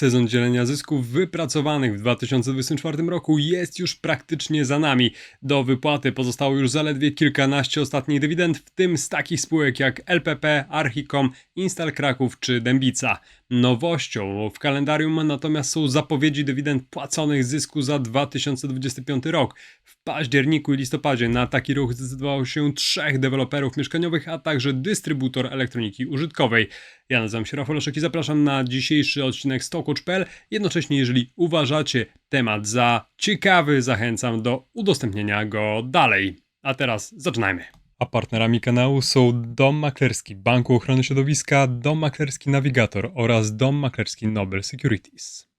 Sezon dzielenia zysków wypracowanych w 2024 roku jest już praktycznie za nami. Do wypłaty pozostało już zaledwie kilkanaście ostatnich dywidend, w tym z takich spółek jak LPP, Archicom, Instal Kraków czy Dębica. Nowością w kalendarium natomiast są zapowiedzi dywidend płaconych zysku za 2025 rok. W październiku i listopadzie na taki ruch zdecydowało się trzech deweloperów mieszkaniowych, a także dystrybutor elektroniki użytkowej. Ja nazywam się Rafał Leszek i zapraszam na dzisiejszy odcinek Jednocześnie, jeżeli uważacie temat za ciekawy, zachęcam do udostępnienia go dalej. A teraz zaczynajmy. A partnerami kanału są Dom Maklerski Banku Ochrony Środowiska, Dom Maklerski Navigator oraz Dom Maklerski Nobel Securities.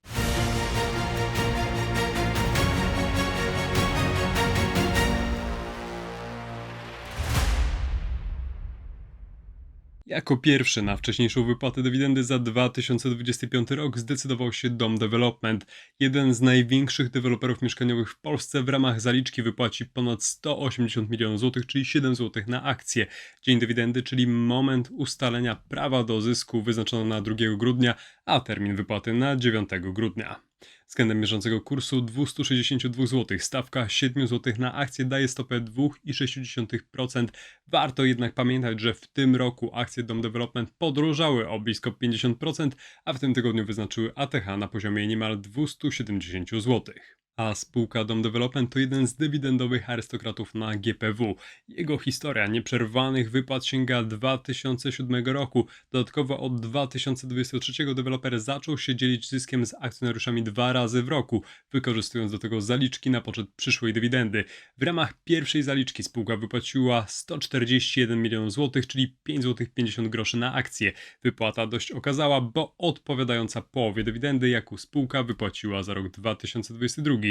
Jako pierwszy na wcześniejszą wypłatę dywidendy za 2025 rok zdecydował się Dom Development. Jeden z największych deweloperów mieszkaniowych w Polsce w ramach zaliczki wypłaci ponad 180 milionów złotych, czyli 7 zł na akcję. Dzień dywidendy, czyli moment ustalenia prawa do zysku wyznaczono na 2 grudnia, a termin wypłaty na 9 grudnia. Względem bieżącego kursu 262 zł. Stawka 7 zł na akcję daje stopę 2,6%. Warto jednak pamiętać, że w tym roku akcje Dom Development podrożały o blisko 50%, a w tym tygodniu wyznaczyły ATH na poziomie niemal 270 zł a spółka Dom Development to jeden z dywidendowych arystokratów na GPW. Jego historia nieprzerwanych wypłat sięga 2007 roku. Dodatkowo od 2023 deweloper zaczął się dzielić zyskiem z akcjonariuszami dwa razy w roku, wykorzystując do tego zaliczki na poczet przyszłej dywidendy. W ramach pierwszej zaliczki spółka wypłaciła 141 milionów złotych, czyli 5 zł 50 groszy na akcję. Wypłata dość okazała, bo odpowiadająca połowie dywidendy, jaką spółka wypłaciła za rok 2022.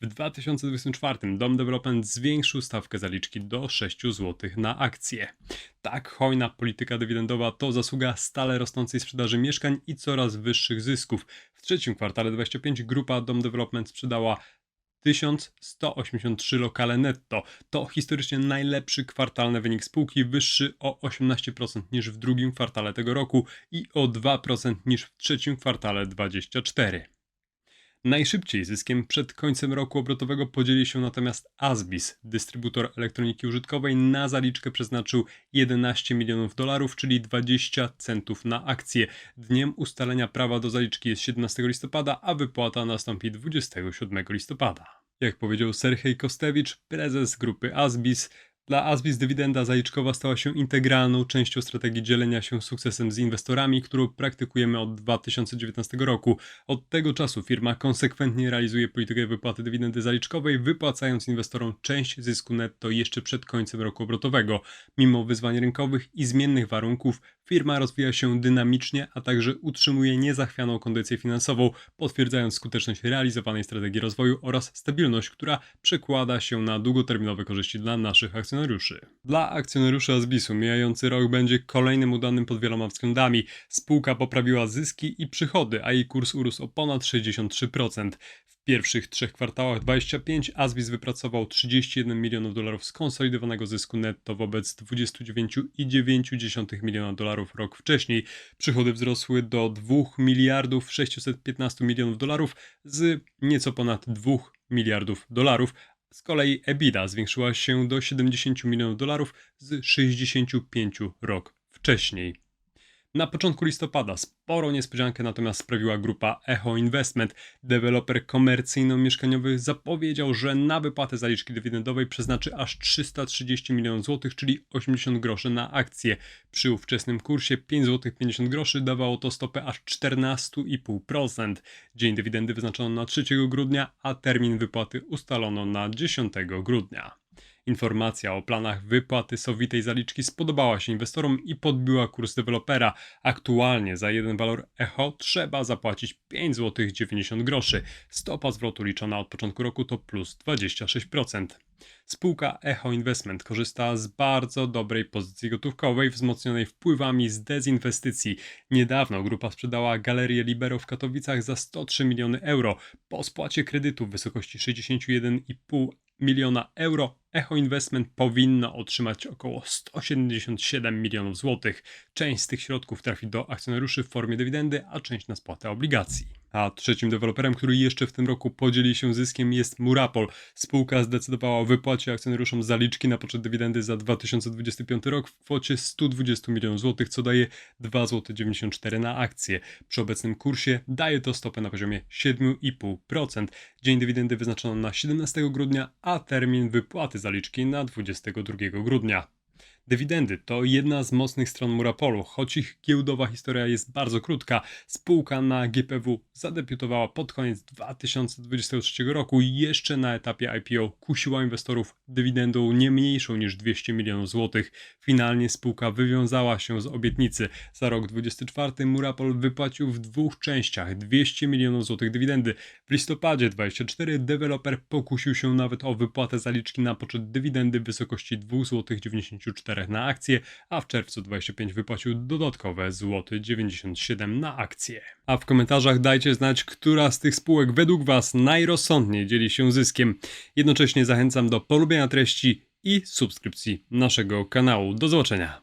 W 2024 Dom Development zwiększył stawkę zaliczki do 6 zł na akcję. Tak, hojna polityka dywidendowa to zasługa stale rosnącej sprzedaży mieszkań i coraz wyższych zysków. W trzecim kwartale 25 grupa Dom Development sprzedała 1183 lokale netto. To historycznie najlepszy kwartalny wynik spółki, wyższy o 18% niż w drugim kwartale tego roku i o 2% niż w trzecim kwartale 2024. Najszybciej zyskiem przed końcem roku obrotowego podzieli się natomiast Asbis. Dystrybutor elektroniki użytkowej na zaliczkę przeznaczył 11 milionów dolarów, czyli 20 centów na akcję. Dniem ustalenia prawa do zaliczki jest 17 listopada, a wypłata nastąpi 27 listopada. Jak powiedział Serhej Kostewicz, prezes grupy Asbis, dla Asbis dywidenda zaliczkowa stała się integralną częścią strategii dzielenia się sukcesem z inwestorami, którą praktykujemy od 2019 roku. Od tego czasu firma konsekwentnie realizuje politykę wypłaty dywidendy zaliczkowej, wypłacając inwestorom część zysku netto jeszcze przed końcem roku obrotowego. Mimo wyzwań rynkowych i zmiennych warunków, firma rozwija się dynamicznie, a także utrzymuje niezachwianą kondycję finansową, potwierdzając skuteczność realizowanej strategii rozwoju oraz stabilność, która przekłada się na długoterminowe korzyści dla naszych akcjonariuszy akcjonariuszy. Dla akcjonariusza Azbisu mijający rok będzie kolejnym udanym pod wieloma względami. Spółka poprawiła zyski i przychody, a jej kurs urósł o ponad 63%. W pierwszych trzech kwartałach 25 Azbis wypracował 31 milionów dolarów skonsolidowanego zysku netto wobec 29,9 miliona dolarów rok wcześniej. Przychody wzrosły do 2 miliardów 615 milionów dolarów z nieco ponad 2 miliardów dolarów, z kolei EBITDA zwiększyła się do 70 milionów dolarów z 65 rok wcześniej. Na początku listopada sporo niespodziankę natomiast sprawiła grupa Echo Investment. Deweloper komercyjno-mieszkaniowy zapowiedział, że na wypłatę zaliczki dywidendowej przeznaczy aż 330 milionów złotych, czyli 80 groszy na akcję. Przy ówczesnym kursie 5 zł 50 groszy dawało to stopę aż 14,5%. Dzień dywidendy wyznaczono na 3 grudnia, a termin wypłaty ustalono na 10 grudnia. Informacja o planach wypłaty sowitej zaliczki spodobała się inwestorom i podbiła kurs dewelopera. Aktualnie za jeden walor echo trzeba zapłacić 5 zł 90 groszy. Stopa zwrotu liczona od początku roku to plus 26%. Spółka Echo Investment korzysta z bardzo dobrej pozycji gotówkowej, wzmocnionej wpływami z dezinwestycji. Niedawno grupa sprzedała galerię Libero w Katowicach za 103 miliony euro. Po spłacie kredytu w wysokości 61,5 miliona euro Echo Investment powinno otrzymać około 177 milionów złotych. Część z tych środków trafi do akcjonariuszy w formie dywidendy, a część na spłatę obligacji. A trzecim deweloperem, który jeszcze w tym roku podzieli się zyskiem jest Murapol. Spółka zdecydowała o wypłacie akcjonariuszom zaliczki na poczet dywidendy za 2025 rok w kwocie 120 milionów złotych, co daje 2,94 zł na akcję. Przy obecnym kursie daje to stopę na poziomie 7,5%. Dzień dywidendy wyznaczono na 17 grudnia, a termin wypłaty zaliczki na 22 grudnia. Dywidendy to jedna z mocnych stron Murapolu, choć ich giełdowa historia jest bardzo krótka. Spółka na GPW zadebiutowała pod koniec 2023 roku i jeszcze na etapie IPO kusiła inwestorów dywidendą nie mniejszą niż 200 milionów złotych. Finalnie spółka wywiązała się z obietnicy. Za rok 2024 Murapol wypłacił w dwóch częściach 200 milionów złotych dywidendy. W listopadzie 2024 deweloper pokusił się nawet o wypłatę zaliczki na poczet dywidendy w wysokości 2,94 zł na akcję, a w czerwcu 25 wypłacił dodatkowe złoty 97 zł na akcję. A w komentarzach dajcie znać, która z tych spółek według Was najrozsądniej dzieli się zyskiem. Jednocześnie zachęcam do polubienia treści i subskrypcji naszego kanału. Do zobaczenia.